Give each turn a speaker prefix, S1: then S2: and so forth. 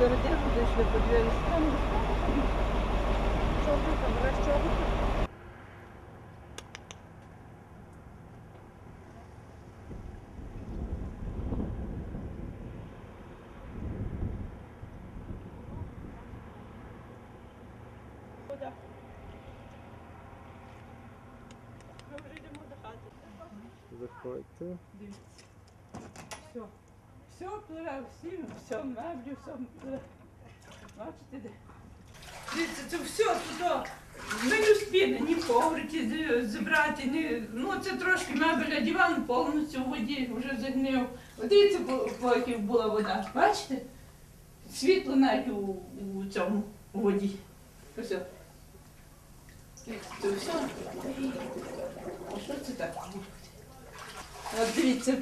S1: середину зайшли по двері сторони. Чого там розчого?
S2: Заходьте. Дивіться.
S1: Все. Все пливе, всі, все меблі, все пливе. Бачите де? Дивіться, це все туди. Ми не встигли ні коврики зібрати, ні. Ну це трошки мебеля, диван повністю в воді вже загнив. Дивіться, по- якій була вода. Бачите? Світло навіть у, у цьому у воді. От. Це все. А що це так? От дивіться,